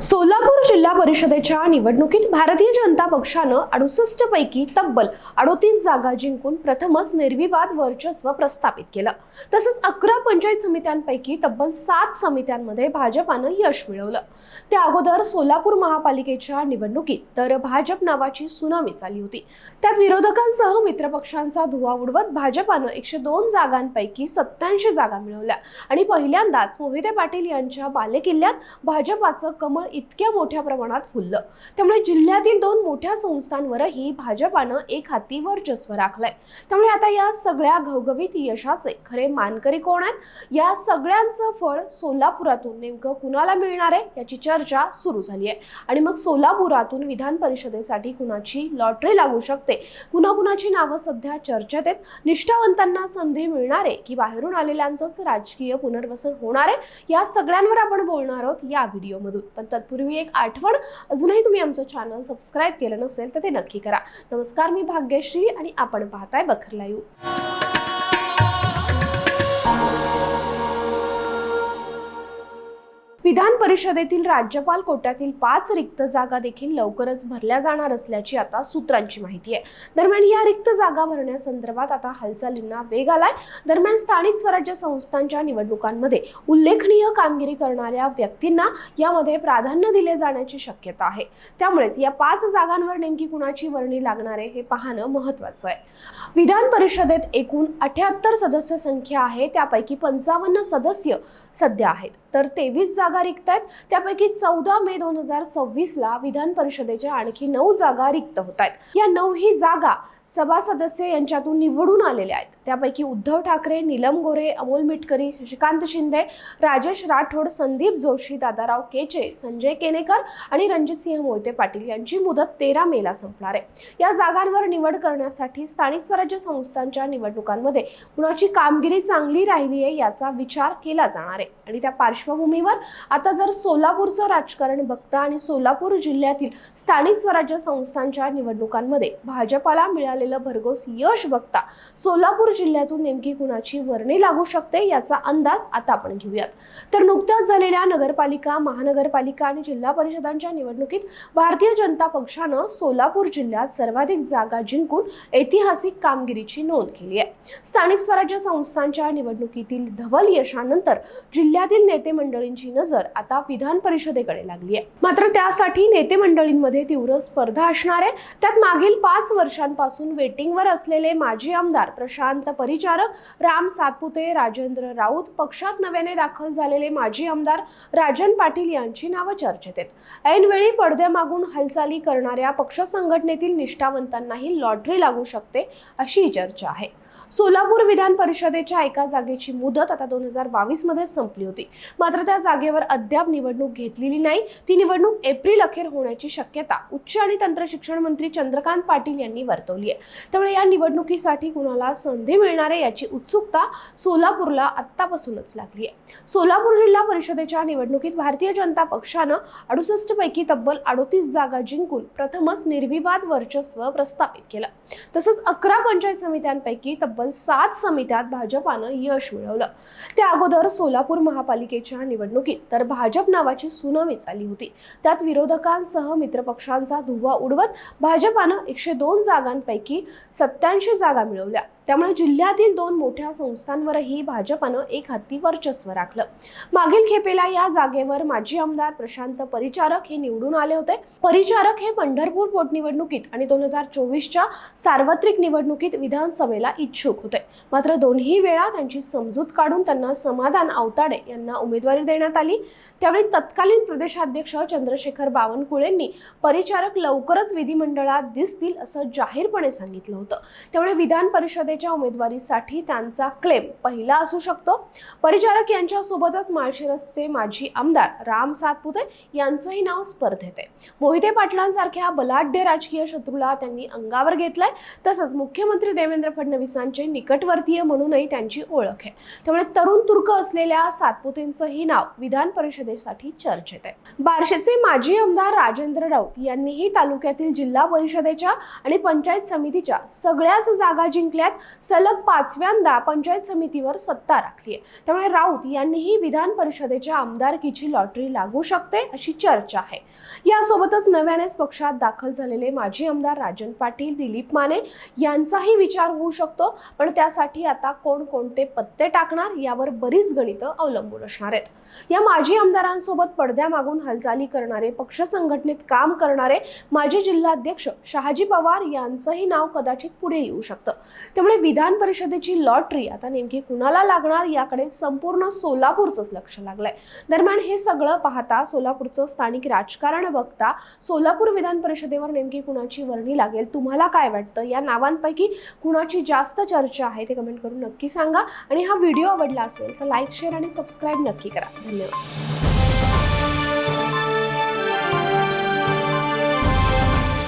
सोलापूर जिल्हा परिषदेच्या निवडणुकीत भारतीय जनता पक्षानं अडुसष्ट पैकी तब्बल अडोतीस जागा जिंकून प्रथमच निर्विवाद वर्चस्व प्रस्थापित केलं. तसंच अकरा पंचायत समित्यांपैकी तब्बल सात समित्यांमध्ये भाजपानं यश मिळवलं. त्या अगोदर सोलापूर महापालिकेच्या निवडणुकीत तर भाजप नावाची सुनामी चालली होती. त्यात विरोधकांसह मित्रपक्षांचा धुवा उडवत भाजपानं एकशे दोन जागांपैकी सत्याऐंशी जागा मिळवल्या. आणि पहिल्यांदाच मोहिते पाटील यांच्या बालेकिल्ल्यात भाजपाचं कमळ इतक्या मोठ्या प्रमाणात फुललं. त्यामुळे जिल्ह्यातील दोन मोठ्या संस्थांवरही भाजपानं एक हाती वर्चस्व राखलंय. त्यामुळे आता या सगळ्या घवघवीत यशाचे खरे मानकरी कोण आहेत? या सगळ्यांचं फळ सोलापुरातून नेमकं कुणाला मिळणार आहे? याची चर्चा सुरू झाली आहे आणि मग सोलापुरातून विधान परिषदेसाठी कुणाची लॉटरी लागू शकते? कुणाकुणाची नावं सध्या चर्चेत आहेत? निष्ठावंतांना संधी मिळणार आहे की बाहेरून आलेल्यांचंच राजकीय पुनर्वसन होणार आहे? या सगळ्यांवर आपण बोलणार आहोत या व्हिडिओमधून. पण तत्पूर्वी एक आठवण अजूनही तुम्ही आमचं चॅनल सबस्क्राईब केलं नसेल तर ते नक्की करा. नमस्कार मी भाग्यश्री आणि आपण पाहताय बखर लाईव्ह विधान परिषदेतील राज्यपाल कोट्यातील पाच रिक्त जागा देखील लवकरच भरल्या जाणार असल्याची आता सूत्रांची माहिती आहे. दरम्यान या रिक्त जागा भरण्यासंदर्भात आता हालचालींना वेग आलाय. दरम्यान स्थानिक स्वराज्य संस्थांच्या निवडणुकांमध्ये उल्लेखनीय कामगिरी करणाऱ्या व्यक्तींना यामध्ये प्राधान्य दिले जाण्याची शक्यता आहे. त्यामुळेच या पाच जागांवर नेमकी कुणाची वर्णी लागणार आहे हे पाहणं महत्वाचं आहे. विधान परिषदेत एकूण अठ्याहत्तर सदस्य संख्या आहे. त्यापैकी पंचावन्न सदस्य सध्या आहेत. तर तेवीस जागा रिक्त आहेत त्यापैकी चौदा मे दोन हजार सव्वीसला विधान परिषदेच्या आणखी नऊ जागा रिक्त होत आहेत. या नऊही जागा सभा सदस्य यांच्यातून निवडून आलेले आहेत. त्यापैकी उद्धव ठाकरे नीलम गोरे अमोल मिटकरी शशिकांत शिंदे राजेश राठोड संदीप जोशी दादाराव केचे संजय केनेकर आणि रणजितसिंह मोहिते पाटील यांची मुदत तेरा मेला संपणार आहे. या जागांवर निवड करण्यासाठी स्थानिक स्वराज्य संस्थांच्या निवडणुकांमध्ये कुणाची कामगिरी चांगली राहिली आहे याचा विचार केला जाणार आहे. आणि त्या पार्श्वभूमीवर आता जर सोलापूरचं राजकारण बघता आणि सोलापूर जिल्ह्यातील स्थानिक स्वराज्य संस्थांच्या निवडणुकांमध्ये भाजपाला मिळालेलं भरघोस यश बघता सोलापूर जिल्ह्यातून नेमकी कुणाची वर्णी लागू शकते याचा अंदाज आता आपण घेऊयात. तर नुकत्याच झालेल्या नगरपालिका महानगरपालिका आणि जिल्हा परिषदांच्या निवडणुकीत भारतीय जनता पक्षानं सोलापूर जिल्ह्यात सर्वाधिक जागा जिंकून ऐतिहासिक कामगिरीची नोंद केली आहे. स्थानिक स्वराज्य संस्थांच्या निवडणुकीतील धवल यशानंतर जिल्ह्यातील नेते मंडळींची नजर आता विधान परिषदेकडे लागली आहे. मात्र त्यासाठी नेते मंडळींमध्ये तीव्र स्पर्धा असणार आहे. त्यात मागील पाच वर्षांपासून वेटिंगवर असलेले माजी आमदार प्रशांत परिचारक राम सातपुते राजेंद्र राऊत पक्षात नव्याने दाखल झालेले माजी आमदार राजन पाटील यांची नावं चर्चेत आहेत. ऐनवेळी पडद्यामागून हालचाली करणाऱ्या पक्ष संघटनेतील निष्ठावंतांनाही लॉटरी लागू शकते अशी चर्चा आहे. सोलापूर विधान परिषदेच्या एका जागेची मुदत आता दोन हजार बावीसमध्ये संपली होती. मात्र त्या जागेवर अद्याप निवडणूक घेतलेली नाही. ती निवडणूक एप्रिल अखेर होण्याची शक्यता उच्च आणि तंत्रशिक्षण मंत्री चंद्रकांत पाटील यांनी वर्तवली आहे. त्यामुळे या निवडणुकीसाठी कुणाला संधी मिळणार आहे याची उत्सुकता सोलापूरला आत्तापासूनच लागली आहे. सोलापूर जिल्हा परिषदेच्या निवडणुकीत भारतीय जनता पक्षानं अडुसष्ट पैकी तब्बल अडोतीस जागा जिंकून प्रथमच निर्विवाद वर्चस्व प्रस्थापित केलं. तसंच अकरा पंचायत समित्यांपैकी तब्बल सात समित्यात भाजपानं यश मिळवलं. त्या अगोदर सोलापूर महापालिकेच्या निवडणुकीत तर भाजप नावाची सुनामी चालली होती. त्यात विरोधकांसह मित्रपक्षांचा धुव्वा उडवत भाजपानं एकशे दोन जागांपैकी सत्याऐंशी जागा मिळवल्या. त्यामुळे जिल्ह्यातील दोन मोठ्या संस्थांवरही भाजपानं एक हत्ती वर्चस्व राखलं. मागील खेपेला या जागेवर माजी आमदार प्रशांत परिचारक हे निवडून आले होते. परिचारक हे पंढरपूर पोटनिवडणुकीत आणि दोन हजार चोवीसच्या सार्वत्रिक निवडणुकीत विधानसभेला इच्छुक होते. मात्र दोन्ही वेळा त्यांची समजूत काढून त्यांना समाधान आवताडे यांना उमेदवारी देण्यात आली. त्यावेळी तत्कालीन प्रदेशाध्यक्ष चंद्रशेखर बावनकुळेंनी परिचारक लवकरच विधिमंडळात दिसतील असं जाहीरपणे सांगितलं होतं. त्यामुळे विधान परिषदेच्या उमेदवारीसाठी त्यांचा क्लेम पहिला असू शकतो. परिचारक यांच्यासोबतच माळशिरसचे माजी आमदार राम सातपुते यांचंही नाव स्पर्धेत आहे. मोहिते पाटलांसारख्या बलाढ्य राजकीय शत्रूला त्यांनी अंगावर घेतलंय. तसंच मुख्यमंत्री देवेंद्र फडणवीसांचे निकटवर्तीय म्हणूनही त्यांची ओळख आहे. त्यामुळे तरुण तुर्क असलेल्या सातपुतेंचंही नाव विधान परिषदेसाठी चर्चेत आहे. बारशेचे माजी आमदार राजेंद्र राऊत यांनीही तालुक्यातील जिल्हा परिषदेच्या आणि पंचायत समितीच्या सगळ्याच जागा जिंकल्यात. सलग पाचव्यांदा पंचायत समितीवर सत्ता राखली आहे. त्यामुळे राऊत यांनीही विधान परिषदेच्या आमदारकीची लॉटरी लागू शकते अशी चर्चा आहे. यासोबतच नव्यानेच पक्षात दाखल झालेले माजी आमदार राजन पाटील दिलीप माने यांचाही विचार होऊ शकतो. पण त्यासाठी आता कोण कोणते पत्ते टाकणार यावर बरीच गणितं अवलंबून असणार आहेत. या माजी आमदारांसोबत पडद्यामागून हालचाली करणारे पक्ष संघटनेत काम करणारे माजी जिल्हाध्यक्ष शहाजी पवार यांचंही नाव कदाचित पुढे येऊ शकतं. त्यामुळे विधान परिषदेची लॉटरी आता नेमकी कुणाला लागणार याकडे संपूर्ण सोलापूरचंच लक्ष लागलंय. दरम्यान हे सगळं पाहता सोलापूरचं स्थानिक राजकारण बघता सोलापूर विधान परिषदेवर नेमकी कुणाची वर्णी लागेल तुम्हाला काय वाटतं? या नावांपैकी कुणाची जास्त चर्चा आहे ते कमेंट करून नक्की सांगा. आणि हा व्हिडिओ आवडला असेल तर लाईक शेअर आणि सबस्क्राईब नक्की करा. धन्यवाद.